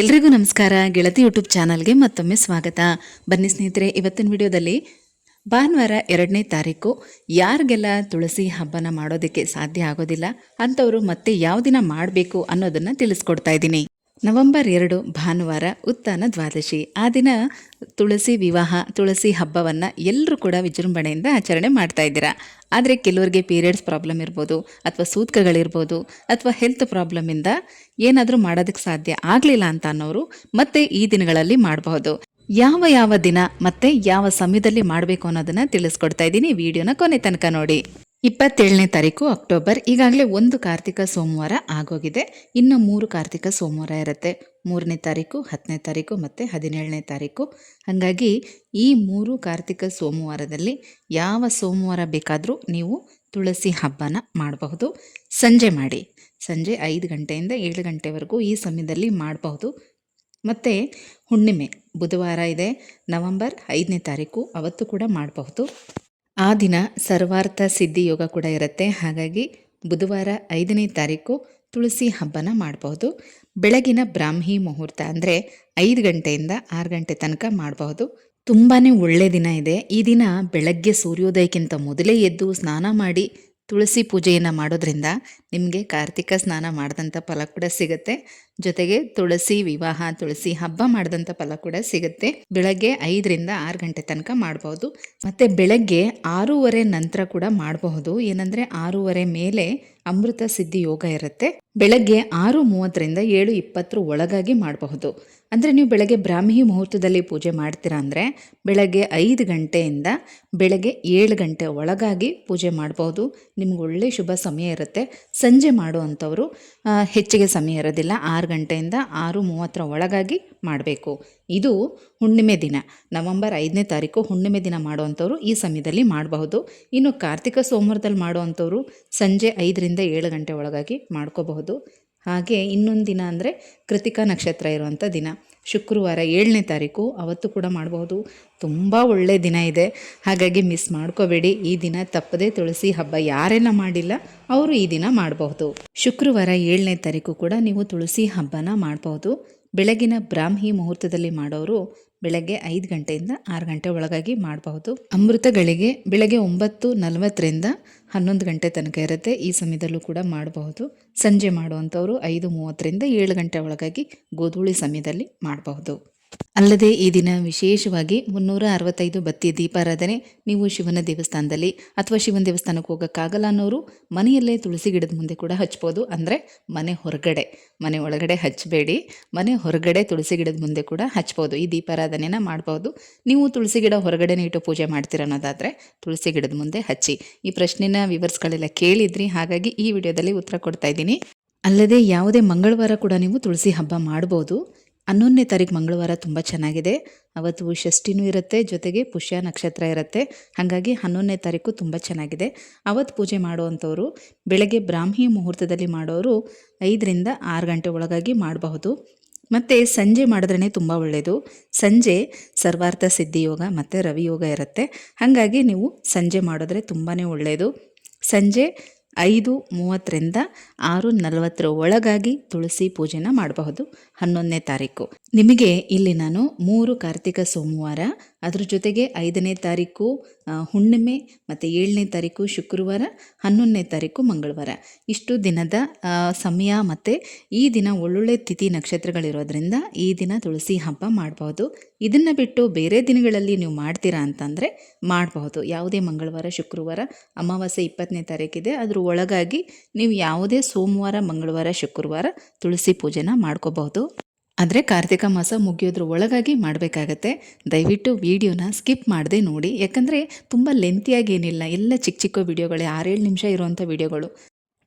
ಎಲ್ರಿಗೂ ನಮಸ್ಕಾರ. ಗೆಳತಿ ಯೂಟ್ಯೂಬ್ ಚಾನಲ್ಗೆ ಮತ್ತೊಮ್ಮೆ ಸ್ವಾಗತ. ಬನ್ನಿ ಸ್ನೇಹಿತರೆ, ಇವತ್ತಿನ ವಿಡಿಯೋದಲ್ಲಿ ಭಾನುವಾರ ಎರಡನೇ ತಾರೀಕು. ಯಾರಿಗೆಲ್ಲ ತುಳಸಿ ಹಬ್ಬನ ಮಾಡೋದಕ್ಕೆ ಸಾಧ್ಯ ಆಗೋದಿಲ್ಲ, ಅಂಥವರು ಮತ್ತೆ ಯಾವ ದಿನ ಮಾಡಬೇಕು ಅನ್ನೋದನ್ನು ತಿಳಿಸ್ಕೊಡ್ತಾ ಇದ್ದೀನಿ. ನವೆಂಬರ್ ಎರಡು, ಭಾನುವಾರ, ಉತ್ತಾನ ದ್ವಾದಶಿ. ಆ ದಿನ ತುಳಸಿ ವಿವಾಹ, ತುಳಸಿ ಹಬ್ಬವನ್ನು ಎಲ್ಲರೂ ಕೂಡ ವಿಜೃಂಭಣೆಯಿಂದ ಆಚರಣೆ ಮಾಡ್ತಾ ಇದ್ದೀರಾ? ಆದರೆ ಕೆಲವರಿಗೆ ಪೀರಿಯಡ್ಸ್ ಪ್ರಾಬ್ಲಮ್ ಇರ್ಬೋದು, ಅಥವಾ ಸೂತ್ಕಗಳಿರ್ಬೋದು, ಅಥವಾ ಹೆಲ್ತ್ ಪ್ರಾಬ್ಲಮಿಂದ ಏನಾದರೂ ಮಾಡೋದಕ್ಕೆ ಸಾಧ್ಯ ಆಗಲಿಲ್ಲ ಅಂತ ಅನ್ನೋರು ಮತ್ತೆ ಈ ದಿನಗಳಲ್ಲಿ ಮಾಡಬಹುದು. ಯಾವ ಯಾವ ದಿನ ಮತ್ತೆ ಯಾವ ಸಮಯದಲ್ಲಿ ಮಾಡಬೇಕು ಅನ್ನೋದನ್ನು ತಿಳಿಸ್ಕೊಡ್ತಾ ಇದ್ದೀನಿ. ವಿಡಿಯೋನ ಕೊನೆ ತನಕ ನೋಡಿ. ಇಪ್ಪತ್ತೇಳನೇ ತಾರೀಕು ಅಕ್ಟೋಬರ್, ಈಗಾಗಲೇ ಒಂದು ಕಾರ್ತಿಕ ಸೋಮವಾರ ಆಗೋಗಿದೆ. ಇನ್ನು ಮೂರು ಕಾರ್ತಿಕ ಸೋಮವಾರ ಇರುತ್ತೆ. ಮೂರನೇ ತಾರೀಕು, ಹತ್ತನೇ ತಾರೀಕು ಮತ್ತು ಹದಿನೇಳನೇ ತಾರೀಕು. ಹಾಗಾಗಿ ಈ ಮೂರು ಕಾರ್ತಿಕ ಸೋಮವಾರದಲ್ಲಿ ಯಾವ ಸೋಮವಾರ ಬೇಕಾದರೂ ನೀವು ತುಳಸಿ ಹಬ್ಬನ ಮಾಡಬಹುದು. ಸಂಜೆ ಮಾಡಿ. ಸಂಜೆ ಐದು ಗಂಟೆಯಿಂದ ಏಳು ಗಂಟೆವರೆಗೂ ಈ ಸಮಯದಲ್ಲಿ ಮಾಡಬಹುದು. ಮತ್ತು ಹುಣ್ಣಿಮೆ, ಬುಧವಾರ ಇದೆ. ನವಂಬರ್ ಐದನೇ ತಾರೀಕು, ಅವತ್ತು ಕೂಡ ಮಾಡಬಹುದು. ಆ ದಿನ ಸರ್ವಾರ್ಥ ಸಿದ್ಧಿ ಯೋಗ ಕೂಡ ಇರುತ್ತೆ. ಹಾಗಾಗಿ ಬುಧವಾರ ಐದನೇ ತಾರೀಕು ತುಳಸಿ ಹಬ್ಬನ ಮಾಡಬಹುದು. ಬೆಳಗಿನ ಬ್ರಾಹ್ಮಿ ಮುಹೂರ್ತ ಅಂದರೆ ಐದು ಗಂಟೆಯಿಂದ ಆರು ಗಂಟೆ ತನಕ ಮಾಡಬಹುದು. ತುಂಬಾ ಒಳ್ಳೆಯ ದಿನ ಇದೆ. ಈ ದಿನ ಬೆಳಗ್ಗೆ ಸೂರ್ಯೋದಯಕ್ಕಿಂತ ಮೊದಲೇ ಎದ್ದು ಸ್ನಾನ ಮಾಡಿ ತುಳಸಿ ಪೂಜೆಯನ್ನು ಮಾಡೋದ್ರಿಂದ ನಿಮಗೆ ಕಾರ್ತಿಕ ಸ್ನಾನ ಮಾಡಿದಂಥ ಫಲ ಕೂಡ ಸಿಗುತ್ತೆ. ಜೊತೆಗೆ ತುಳಸಿ ವಿವಾಹ, ತುಳಸಿ ಹಬ್ಬ ಮಾಡಿದಂಥ ಫಲ ಕೂಡ ಸಿಗುತ್ತೆ. ಬೆಳಗ್ಗೆ ಐದರಿಂದ ಆರು ಗಂಟೆ ತನಕ ಮಾಡಬಹುದು ಮತ್ತು ಬೆಳಗ್ಗೆ ಆರೂವರೆ ನಂತರ ಕೂಡ ಮಾಡಬಹುದು. ಏನಂದರೆ ಆರೂವರೆ ಮೇಲೆ ಅಮೃತ ಸಿದ್ಧಿ ಯೋಗ ಇರುತ್ತೆ. ಬೆಳಗ್ಗೆ ಆರು ಮೂವತ್ತರಿಂದ ಏಳು ಇಪ್ಪತ್ತರ ಒಳಗಾಗಿ ಮಾಡಬಹುದು. ಅಂದರೆ ನೀವು ಬೆಳಗ್ಗೆ ಬ್ರಾಹ್ಮಿ ಮುಹೂರ್ತದಲ್ಲಿ ಪೂಜೆ ಮಾಡ್ತೀರಾ ಅಂದರೆ ಬೆಳಗ್ಗೆ ಐದು ಗಂಟೆಯಿಂದ ಬೆಳಗ್ಗೆ ಏಳು ಗಂಟೆ ಒಳಗಾಗಿ ಪೂಜೆ ಮಾಡ್ಬೋದು. ನಿಮ್ಗೆ ಒಳ್ಳೆ ಶುಭ ಸಮಯ ಇರುತ್ತೆ. ಸಂಜೆ ಮಾಡುವಂಥವ್ರು ಹೆಚ್ಚಿಗೆ ಸಮಯ ಇರೋದಿಲ್ಲ. ಆರು ಗಂಟೆಯಿಂದ ಆರು ಮೂವತ್ತರ ಒಳಗಾಗಿ ಮಾಡಬೇಕು. ಇದು ಹುಣ್ಣಿಮೆ ದಿನ. ನವಂಬರ್ ಐದನೇ ತಾರೀಕು ಹುಣ್ಣಿಮೆ ದಿನ ಮಾಡುವಂಥವ್ರು ಈ ಸಮಯದಲ್ಲಿ ಮಾಡಬಹುದು. ಇನ್ನು ಕಾರ್ತಿಕ ಸೋಮವಾರದಲ್ಲಿ ಮಾಡುವಂಥವ್ರು ಸಂಜೆ ಐದರಿಂದ ಏಳು ಗಂಟೆ ಒಳಗಾಗಿ ಮಾಡ್ಕೋಬಹುದು. ಹಾಗೆ ಇನ್ನೊಂದು ದಿನ ಅಂದರೆ ಕೃತಿಕಾ ನಕ್ಷತ್ರ ಇರುವಂಥ ದಿನ. ಶುಕ್ರವಾರ ಏಳನೇ ತಾರೀಕು. ಅವತ್ತು ಕೂಡ ಮಾಡಬಹುದು ತುಂಬ ಒಳ್ಳೆಯ ದಿನ ಇದೆ. ಹಾಗಾಗಿ ಮಿಸ್ ಮಾಡ್ಕೋಬೇಡಿ. ಈ ದಿನ ತಪ್ಪದೇ ತುಳಸಿ ಹಬ್ಬ ಯಾರೆಲ್ಲ ಮಾಡಿಲ್ಲ, ಅವರು ಈ ದಿನ ಮಾಡಬಹುದು. ಶುಕ್ರವಾರ ಏಳನೇ ತಾರೀಕು ಕೂಡ ನೀವು ತುಳಸಿ ಹಬ್ಬನ ಮಾಡಬಹುದು. ಬೆಳಗಿನ ಬ್ರಾಹ್ಮಿ ಮುಹೂರ್ತದಲ್ಲಿ ಮಾಡೋರು ಬೆಳಗ್ಗೆ ಐದು ಗಂಟೆಯಿಂದ ಆರು ಗಂಟೆ ಒಳಗಾಗಿ ಮಾಡಬಹುದು. ಅಮೃತಗಳಿಗೆ ಬೆಳಗ್ಗೆ ಒಂಬತ್ತು ನಲವತ್ತರಿಂದ ಹನ್ನೊಂದು ಗಂಟೆ ತನಕ ಇರುತ್ತೆ. ಈ ಸಮಯದಲ್ಲೂ ಕೂಡ ಮಾಡಬಹುದು. ಸಂಜೆ ಮಾಡುವಂಥವ್ರು ಐದು ಮೂವತ್ತರಿಂದ ಏಳು ಗಂಟೆ ಒಳಗಾಗಿ ಗೋಧೂಳಿ ಸಮಯದಲ್ಲಿ ಮಾಡಬಹುದು. ಅಲ್ಲದೆ ಈ ದಿನ ವಿಶೇಷವಾಗಿ ಮುನ್ನೂರ ಅರವತ್ತೈದು ಬತ್ತಿ ದೀಪಾರಾಧನೆ. ನೀವು ಶಿವನ ದೇವಸ್ಥಾನದಲ್ಲಿ ಅಥವಾ ಶಿವನ ದೇವಸ್ಥಾನಕ್ಕೆ ಹೋಗೋಕ್ಕಾಗಲ್ಲ ಅನ್ನೋರು ಮನೆಯಲ್ಲೇ ತುಳಸಿ ಗಿಡದ ಮುಂದೆ ಕೂಡ ಹಚ್ಬೋದು. ಅಂದರೆ ಮನೆ ಹೊರಗಡೆ, ಮನೆ ಒಳಗಡೆ ಹಚ್ಚಬೇಡಿ. ಮನೆ ಹೊರಗಡೆ ತುಳಸಿ ಗಿಡದ ಮುಂದೆ ಕೂಡ ಹಚ್ಬೋದು. ಈ ದೀಪಾರಾಧನೆನ ಮಾಡ್ಬೋದು. ನೀವು ತುಳಸಿ ಗಿಡ ಹೊರಗಡೆ ಇಟ್ಟು ಪೂಜೆ ಮಾಡ್ತೀರ ಅನ್ನೋದಾದರೆ ತುಳಸಿ ಗಿಡದ ಮುಂದೆ ಹಚ್ಚಿ. ಈ ಪ್ರಶ್ನೆನ ವಿವರ್ಸ್ಗಳೆಲ್ಲ ಕೇಳಿದ್ರಿ, ಹಾಗಾಗಿ ಈ ವಿಡಿಯೋದಲ್ಲಿ ಉತ್ತರ ಕೊಡ್ತಾ ಇದ್ದೀನಿ. ಅಲ್ಲದೆ ಯಾವುದೇ ಮಂಗಳವಾರ ಕೂಡ ನೀವು ತುಳಸಿ ಹಬ್ಬ ಮಾಡ್ಬೋದು. ಹನ್ನೊಂದನೇ ತಾರೀಕು ಮಂಗಳವಾರ ತುಂಬ ಚೆನ್ನಾಗಿದೆ. ಅವತ್ತು ಷಷ್ಠಿನೂ ಇರುತ್ತೆ, ಜೊತೆಗೆ ಪುಷ್ಯ ನಕ್ಷತ್ರ ಇರುತ್ತೆ. ಹಾಗಾಗಿ ಹನ್ನೊಂದನೇ ತಾರೀಕು ತುಂಬ ಚೆನ್ನಾಗಿದೆ. ಅವತ್ತು ಪೂಜೆ ಮಾಡುವಂಥವರು, ಬೆಳಗ್ಗೆ ಬ್ರಾಹ್ಮಿ ಮುಹೂರ್ತದಲ್ಲಿ ಮಾಡೋರು ಐದರಿಂದ ಆರು ಗಂಟೆ ಒಳಗಾಗಿ ಮಾಡಬಹುದು. ಮತ್ತು ಸಂಜೆ ಮಾಡಿದ್ರೇ ತುಂಬ ಒಳ್ಳೆಯದು ಸಂಜೆ ಸರ್ವಾರ್ಥ ಸಿದ್ಧಿ ಯೋಗ ಮತ್ತು ರವಿಯೋಗ ಇರುತ್ತೆ. ಹಾಗಾಗಿ ನೀವು ಸಂಜೆ ಮಾಡಿದ್ರೆ ತುಂಬಾ ಒಳ್ಳೆಯದು ಸಂಜೆ ಐದು ಮೂವತ್ತರಿಂದ ಆರು ನಲವತ್ತರ ಒಳಗಾಗಿ ತುಳಸಿ ಪೂಜೆನ ಮಾಡಬಹುದು. ಹನ್ನೊಂದನೇ ತಾರೀಕು. ನಿಮಗೆ ಇಲ್ಲಿ ನಾನು ಮೂರು ಕಾರ್ತಿಕ ಸೋಮವಾರ, ಅದ್ರ ಜೊತೆಗೆ ಐದನೇ ತಾರೀಕು ಹುಣ್ಣಿಮೆ ಮತ್ತು ಏಳನೇ ತಾರೀಕು ಶುಕ್ರವಾರ, ಹನ್ನೊಂದನೇ ತಾರೀಕು ಮಂಗಳವಾರ. ಇಷ್ಟು ದಿನದ ಸಮಯ ಮತ್ತು ಈ ದಿನ ಒಳ್ಳೊಳ್ಳೆ ತಿಥಿ ನಕ್ಷತ್ರಗಳಿರೋದ್ರಿಂದ ಈ ದಿನ ತುಳಸಿ ಹಬ್ಬ ಮಾಡಬಹುದು. ಇದನ್ನು ಬಿಟ್ಟು ಬೇರೆ ದಿನಗಳಲ್ಲಿ ನೀವು ಮಾಡ್ತೀರಾ ಅಂತಂದರೆ ಮಾಡಬಹುದು. ಯಾವುದೇ ಮಂಗಳವಾರ, ಶುಕ್ರವಾರ, ಅಮಾವಾಸ್ಯೆ ಇಪ್ಪತ್ತನೇ ತಾರೀಕಿದೆ, ಅದ್ರ ಒಳಗಾಗಿ ನೀವು ಯಾವುದೇ ಸೋಮವಾರ, ಮಂಗಳವಾರ, ಶುಕ್ರವಾರ ತುಳಸಿ ಪೂಜೆನ ಮಾಡ್ಕೋಬಹುದು. ಆದರೆ ಕಾರ್ತಿಕ ಮಾಸ ಮುಗಿಯೋದ್ರ ಒಳಗಾಗಿ ಮಾಡಬೇಕಾಗತ್ತೆ. ದಯವಿಟ್ಟು ವಿಡಿಯೋನ ಸ್ಕಿಪ್ ಮಾಡದೆ ನೋಡಿ. ಯಾಕಂದರೆ ತುಂಬ ಲೆಂತಿಯಾಗಿ ಏನಿಲ್ಲ. ಎಲ್ಲ ಚಿಕ್ಕ ಚಿಕ್ಕ ವೀಡಿಯೋಗಳೇ, ಆರೇಳು ನಿಮಿಷ ಇರುವಂಥ ವೀಡಿಯೋಗಳು.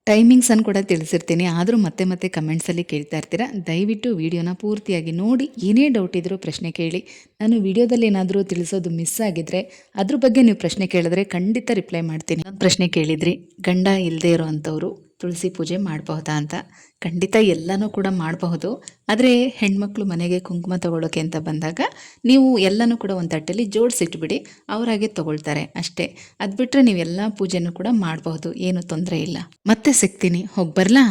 ಟೈಮಿಂಗ್ಸನ್ನು ಕೂಡ ತಿಳಿಸಿರ್ತೀನಿ. ಆದರೂ ಮತ್ತೆ ಮತ್ತೆ ಕಮೆಂಟ್ಸಲ್ಲಿ ಕೇಳ್ತಾ ಇರ್ತೀರ? ದಯವಿಟ್ಟು ವಿಡಿಯೋನ ಪೂರ್ತಿಯಾಗಿ ನೋಡಿ. ಏನೇ ಡೌಟ್ ಇದ್ದರೂ ಪ್ರಶ್ನೆ ಕೇಳಿ. ನಾನು ವೀಡಿಯೋದಲ್ಲಿ ಏನಾದರೂ ತಿಳಿಸೋದು ಮಿಸ್ ಆಗಿದ್ರೆ ಅದ್ರ ಬಗ್ಗೆ ನೀವು ಪ್ರಶ್ನೆ ಕೇಳಿದ್ರೆ ಖಂಡಿತ ರಿಪ್ಲೈ ಮಾಡ್ತೀನಿ. ಪ್ರಶ್ನೆ ಕೇಳಿದ್ರಿ. ಗಂಡ ಇಲ್ಲದೆ ಇರೋವಂಥವ್ರು ತುಳಸಿ ಪೂಜೆ ಮಾಡಬಹುದಾ ಅಂತ ಖಂಡಿತ ಎಲ್ಲನೂ ಕೂಡ ಮಾಡಬಹುದು. ಆದರೆ ಹೆಣ್ಮಕ್ಳು ಮನೆಗೆ ಕುಂಕುಮ ತಗೊಳ್ಳೋಕೆ ಅಂತ ಬಂದಾಗ ನೀವು ಎಲ್ಲನೂ ಕೂಡ ಒಂದು ತಟ್ಟೆಲಿ ಜೋಡಿಸಿಟ್ಬಿಡಿ, ಅವರಾಗೆ ತಗೊಳ್ತಾರೆ ಅಷ್ಟೇ. ಅದು ಬಿಟ್ಟರೆ ನೀವು ಎಲ್ಲ ಪೂಜೆನೂ ಕೂಡ ಮಾಡಬಹುದು, ಏನು ತೊಂದರೆ ಇಲ್ಲ. ಮತ್ತೆ ಸಿಗ್ತೀನಿ. ಹೋಗಿ ಬರಲಾ?